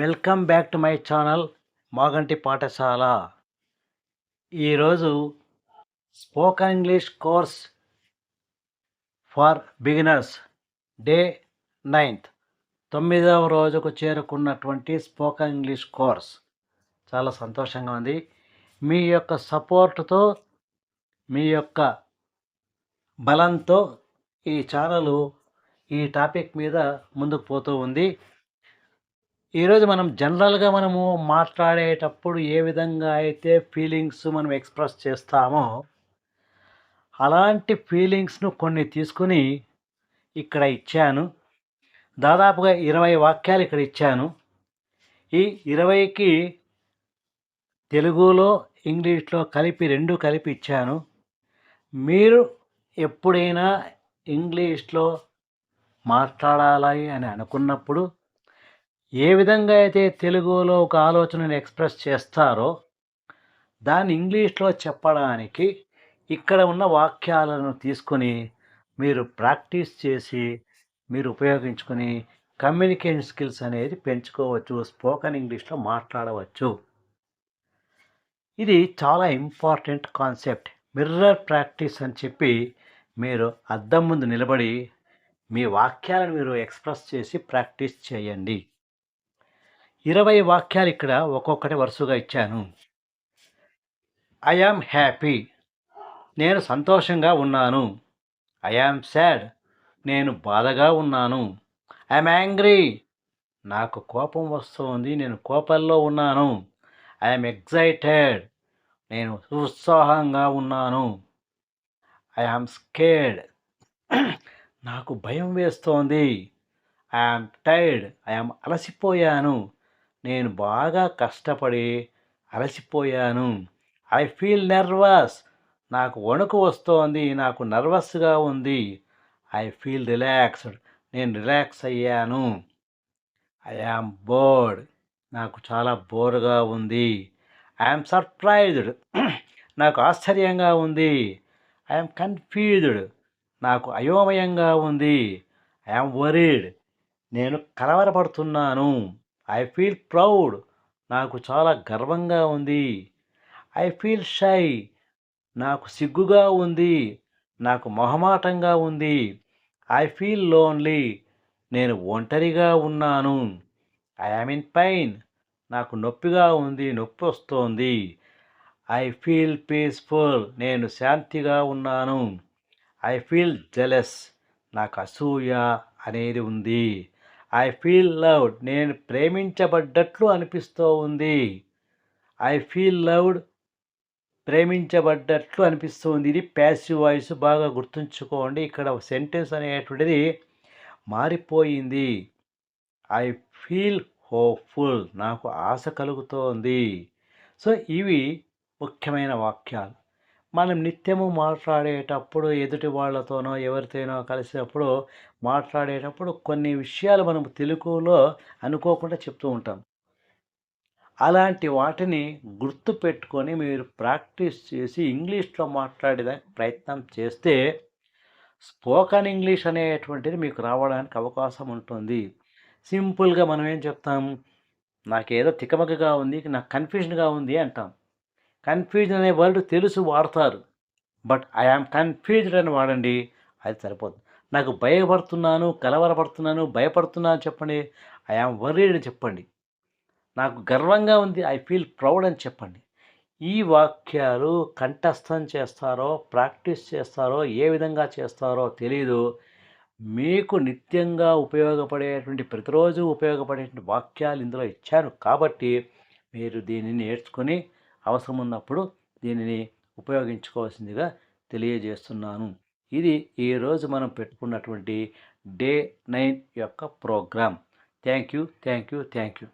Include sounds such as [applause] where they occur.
Welcome back to my channel Maganti పాఠశాల. ఈరోజు spoken English course for beginners day ninth. తొమ్మిదవ రోజుకు చేరుకున్నటువంటి spoken English course. చాలా సంతోషంగా ఉంది. మీ యొక్క సపోర్టుతో మీ యొక్క బలంతో ఈ ఛానల్ ఈ టాపిక్ మీద ముందుకు పోతూ ఉంది. ఈరోజు మనం జనరల్గా మనము మాట్లాడేటప్పుడు ఏ విధంగా అయితే ఫీలింగ్స్ మనం ఎక్స్ప్రెస్ చేస్తామో అలాంటి ఫీలింగ్స్ను కొన్ని తీసుకుని ఇక్కడ ఇచ్చాను. దాదాపుగా ఇరవై వాక్యాలు ఇక్కడ ఇచ్చాను. ఈ ఇరవైకి తెలుగులో ఇంగ్లీష్లో కలిపి రెండు కలిపి ఇచ్చాను. మీరు ఎప్పుడైనా ఇంగ్లీష్లో మాట్లాడాలి అని అనుకున్నప్పుడు ఏ విధంగా అయితే తెలుగులో ఒక ఆలోచనను ఎక్స్ప్రెస్ చేస్తారో దాన్ని ఇంగ్లీష్లో చెప్పడానికి ఇక్కడ ఉన్న వాక్యాలను తీసుకొని మీరు ప్రాక్టీస్ చేసి మీరు ఉపయోగించుకొని కమ్యూనికేషన్ స్కిల్స్ అనేది పెంచుకోవచ్చు స్పోకన్ ఇంగ్లీష్లో మాట్లాడవచ్చు. ఇది చాలా ఇంపార్టెంట్ కాన్సెప్ట్. మిర్రర్ ప్రాక్టీస్ అని చెప్పి మీరు అద్దం ముందు నిలబడి మీ వాక్యాలను మీరు ఎక్స్ప్రెస్ చేసి ప్రాక్టీస్ చేయండి. ఇరవై వాక్యాలు ఇక్కడ ఒక్కొక్కటి వరుసగా ఇచ్చాను. ఐ యామ్ హ్యాపీ నేను సంతోషంగా ఉన్నాను. ఐ యామ్ సాడ్ నేను బాధగా ఉన్నాను. ఐఎమ్ యాంగ్రీ నాకు కోపం వస్తుంది. నేను కోపంలో ఉన్నాను. ఐఎమ్ ఎగ్జైటెడ్ నేను ఉత్సాహంగా ఉన్నాను. ఐ యామ్ స్కేడ్ నాకు భయం వేస్తోంది. ఐఆమ్ టైర్డ్ ఐఆమ్ అలసిపోయాను. నేను బాగా కష్టపడి అలసిపోయాను. ఐ ఫీల్ నర్వస్ నాకు వణుకు వస్తోంది. నాకు నర్వస్గా ఉంది. ఐ ఫీల్ రిలాక్స్డ్ నేను రిలాక్స్ అయ్యాను. ఐ యామ్ బోర్డ్ నాకు చాలా బోర్గా ఉంది. ఐఎమ్ సర్ప్రైజ్డ్ [clears throat] నాకు ఆశ్చర్యంగా ఉంది. ఐఎమ్ కన్ఫ్యూజ్డ్ నాకు అయోమయంగా ఉంది. ఐఎమ్ వరీడ్ నేను కలవరపడుతున్నాను. ఐ ఫీల్ ప్రౌడ్ నాకు చాలా గర్వంగా ఉంది. ఐ ఫీల్ షై నాకు సిగ్గుగా ఉంది. నాకు మొహమాటంగా ఉంది. ఐ ఫీల్ లోన్లీ నేను ఒంటరిగా ఉన్నాను. ఐ ఆమ్ ఇన్ పైన్ నాకు నొప్పిగా ఉంది. నొప్పి వస్తోంది. ఐ ఫీల్ పీస్ఫుల్ నేను శాంతిగా ఉన్నాను. ఐ ఫీల్ జెలస్ నాకు అసూయ అనేది ఉంది. ఐ ఫీల్ లవ్డ్ నేను ప్రేమించబడ్డట్లు అనిపిస్తూ ఉంది. ఐ ఫీల్ లవ్డ్ ప్రేమించబడ్డట్లు అనిపిస్తుంది ఇది ప్యాసివ్ వాయిస్ బాగా గుర్తుంచుకోండి. ఇక్కడ సెంటెన్స్ అనేటువంటిది మారిపోయింది. ఐ ఫీల్ హోప్ఫుల్ నాకు ఆశ కలుగుతోంది. సో ఇవి ముఖ్యమైన వాక్యాలు. మనం నిత్యము మాట్లాడేటప్పుడు ఎదుటి వాళ్ళతోనో ఎవరితోనో కలిసినప్పుడు మాట్లాడేటప్పుడు కొన్ని విషయాలు మనం తెలుగులో అనుకోకుండా చెప్తూ ఉంటాం. అలాంటి వాటిని గుర్తు పెట్టుకొని మీరు ప్రాక్టీస్ చేసి ఇంగ్లీష్లో మాట్లాడేదానికి ప్రయత్నం చేస్తే స్పోకన్ ఇంగ్లీష్ అనేటువంటిది మీకు రావడానికి అవకాశం ఉంటుంది. సింపుల్గా మనం ఏం చెప్తాం? నాకేదో తికమకగా ఉంది నాకు కన్ఫ్యూజన్గా ఉంది అంటాం. కన్ఫ్యూజన్ అనే వర్డ్ తెలుసు వాడతారు. బట్ ఐఆమ్ కన్ఫ్యూజ్డ్ అని వాడండి అది సరిపోతుంది నాకు భయపడుతున్నాను కలవరపడుతున్నాను భయపడుతున్నాను చెప్పండి ఐఆమ్ వర్రీడ్ అని చెప్పండి. నాకు గర్వంగా ఉంది ఐ ఫీల్ ప్రౌడ్ అని చెప్పండి. ఈ వాక్యాలు కంఠస్థం చేస్తారో ప్రాక్టీస్ చేస్తారో ఏ విధంగా చేస్తారో తెలియదు మీకు నిత్యంగా ఉపయోగపడేటువంటి ప్రతిరోజు ఉపయోగపడేటువంటి వాక్యాలు ఇందులో ఇచ్చాను కాబట్టి మీరు దీన్ని నేర్చుకొని అవసరం ఉన్నప్పుడు దీనిని ఉపయోగించుకోవాల్సిందిగా తెలియజేస్తున్నాను. ఇది ఈరోజు మనం పెట్టుకున్నటువంటి డే నైన్ యొక్క programme. Thank you thank you thank you.